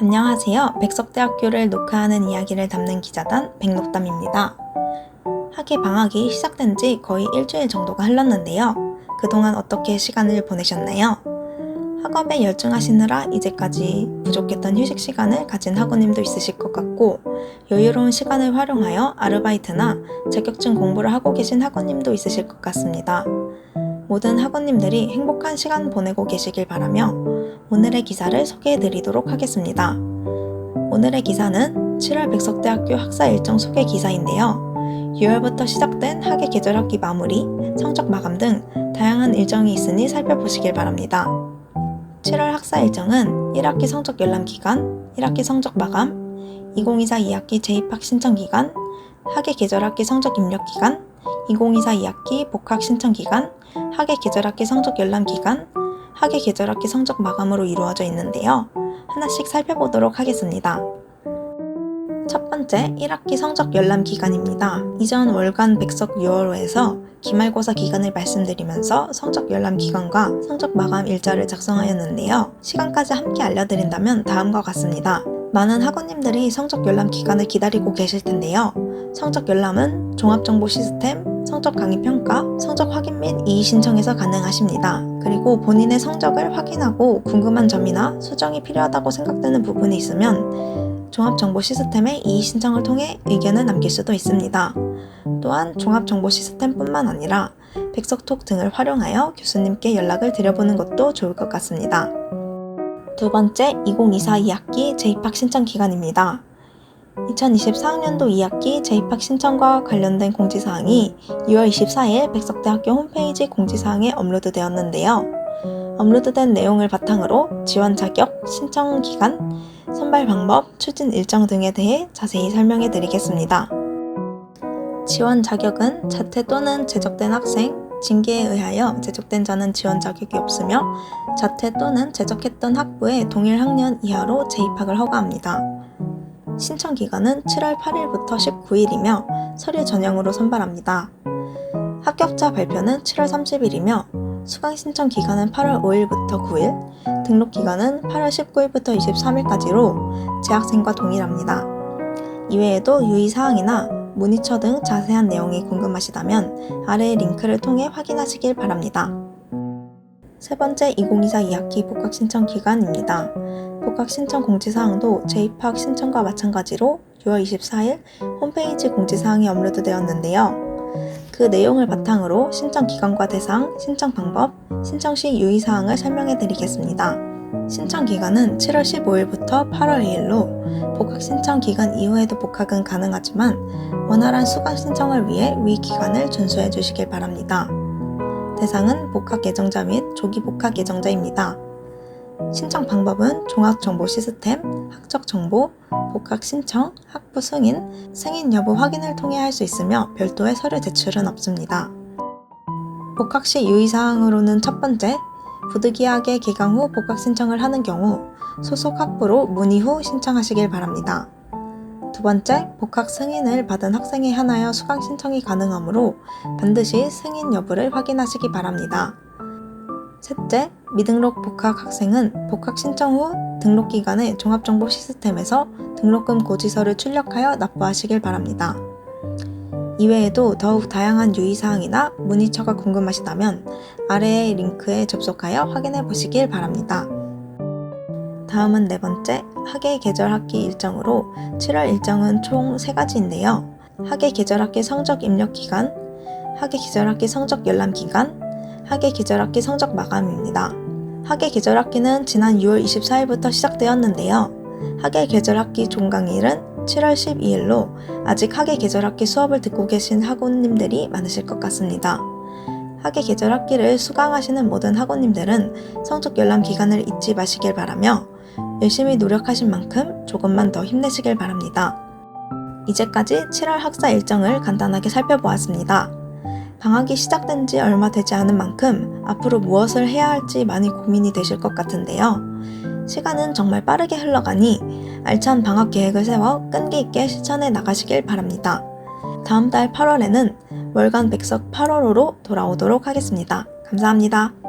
안녕하세요. 백석대학교를 녹화하는 이야기를 담는 기자단 백록담입니다. 학기 방학이 시작된 지 거의 일주일 정도가 흘렀는데요. 그동안 어떻게 시간을 보내셨나요? 학업에 열중하시느라 이제까지 부족했던 휴식 시간을 가진 학우님도 있으실 것 같고, 여유로운 시간을 활용하여 아르바이트나 자격증 공부를 하고 계신 학우님도 있으실 것 같습니다. 모든 학우님들이 행복한 시간 보내고 계시길 바라며 오늘의 기사를 소개해 드리도록 하겠습니다. 오늘의 기사는 7월 백석대학교 학사 일정 소개 기사인데요. 6월부터 시작된 학예 계절 학기 마무리, 성적 마감 등 다양한 일정이 있으니 살펴보시길 바랍니다. 7월 학사 일정은 1학기 성적 열람 기간, 1학기 성적 마감, 2024 2학기 재입학 신청 기간, 학예 계절 학기 성적 입력 기간, 2024 2학기 복학 신청 기간, 학예 계절학기 성적 열람 기간, 학예 계절학기 성적 마감으로 이루어져 있는데요. 하나씩 살펴보도록 하겠습니다. 첫 번째, 1학기 성적 열람 기간입니다. 이전 월간 백석 6월호에서 기말고사 기간을 말씀드리면서 성적 열람 기간과 성적 마감 일자를 작성하였는데요. 시간까지 함께 알려드린다면 다음과 같습니다. 많은 학우님들이 성적 열람 기간을 기다리고 계실 텐데요. 성적 열람은 종합정보 시스템, 성적 강의 평가, 성적 확인 및 이의 신청에서 가능하십니다. 그리고 본인의 성적을 확인하고 궁금한 점이나 수정이 필요하다고 생각되는 부분이 있으면 종합정보 시스템에 이의 신청을 통해 의견을 남길 수도 있습니다. 또한 종합정보 시스템뿐만 아니라 백석톡 등을 활용하여 교수님께 연락을 드려보는 것도 좋을 것 같습니다. 두 번째, 2024 2학기 재입학 신청 기간입니다. 2024학년도 2학기 재입학 신청과 관련된 공지사항이 6월 24일 백석대학교 홈페이지 공지사항에 업로드되었는데요. 업로드된 내용을 바탕으로 지원 자격, 신청 기간, 선발 방법, 추진 일정 등에 대해 자세히 설명해 드리겠습니다. 지원 자격은 자퇴 또는 제적된 학생, 징계에 의하여 제적된 자는 지원 자격이 없으며 자퇴 또는 제적했던 학부에 동일 학년 이하로 재입학을 허가합니다. 신청 기간은 7월 8일부터 19일이며 서류 전형으로 선발합니다. 합격자 발표는 7월 30일이며 수강 신청 기간은 8월 5일부터 9일, 등록 기간은 8월 19일부터 23일까지로 재학생과 동일합니다. 이외에도 유의사항이나 문의처 등 자세한 내용이 궁금하시다면 아래의 링크를 통해 확인하시길 바랍니다. 세 번째 2024 2학기 복학 신청 기간입니다. 복학 신청 공지사항도 재입학 신청과 마찬가지로 6월 24일 홈페이지 공지사항이 업로드되었는데요. 그 내용을 바탕으로 신청 기간과 대상, 신청 방법, 신청 시 유의사항을 설명해 드리겠습니다. 신청 기간은 7월 15일부터 8월 2일로 복학 신청 기간 이후에도 복학은 가능하지만 원활한 수강 신청을 위해 위 기간을 준수해 주시길 바랍니다. 대상은 복학 예정자 및 조기 복학 예정자입니다. 신청 방법은 종합정보 시스템, 학적 정보, 복학 신청, 학부 승인, 승인 여부 확인을 통해 할 수 있으며 별도의 서류 제출은 없습니다. 복학 시 유의사항으로는 첫 번째, 부득이하게 개강 후 복학 신청을 하는 경우 소속 학부로 문의 후 신청하시길 바랍니다. 두 번째, 복학 승인을 받은 학생에 한하여 수강 신청이 가능하므로 반드시 승인 여부를 확인하시기 바랍니다. 셋째, 미등록 복학 학생은 복학 신청 후 등록 기간에 종합정보 시스템에서 등록금 고지서를 출력하여 납부하시길 바랍니다. 이외에도 더욱 다양한 유의사항이나 문의처가 궁금하시다면 아래의 링크에 접속하여 확인해 보시길 바랍니다. 다음은 네 번째, 학예 계절 학기 일정으로 7월 일정은 총 3가지인데요. 학예 계절 학기 성적 입력 기간, 학예 계절 학기 성적 열람 기간, 학예 계절 학기 성적 마감입니다. 학예 계절 학기는 지난 6월 24일부터 시작되었는데요. 학예 계절 학기 종강일은 7월 12일로 아직 학예 계절 학기 수업을 듣고 계신 학우님들이 많으실 것 같습니다. 학예 계절 학기를 수강하시는 모든 학우님들은 성적 열람 기간을 잊지 마시길 바라며 열심히 노력하신 만큼 조금만 더 힘내시길 바랍니다. 이제까지 7월 학사 일정을 간단하게 살펴보았습니다. 방학이 시작된 지 얼마 되지 않은 만큼 앞으로 무엇을 해야 할지 많이 고민이 되실 것 같은데요. 시간은 정말 빠르게 흘러가니 알찬 방학 계획을 세워 끈기 있게 실천해 나가시길 바랍니다. 다음 달 8월에는 월간 백석 8월호로 돌아오도록 하겠습니다. 감사합니다.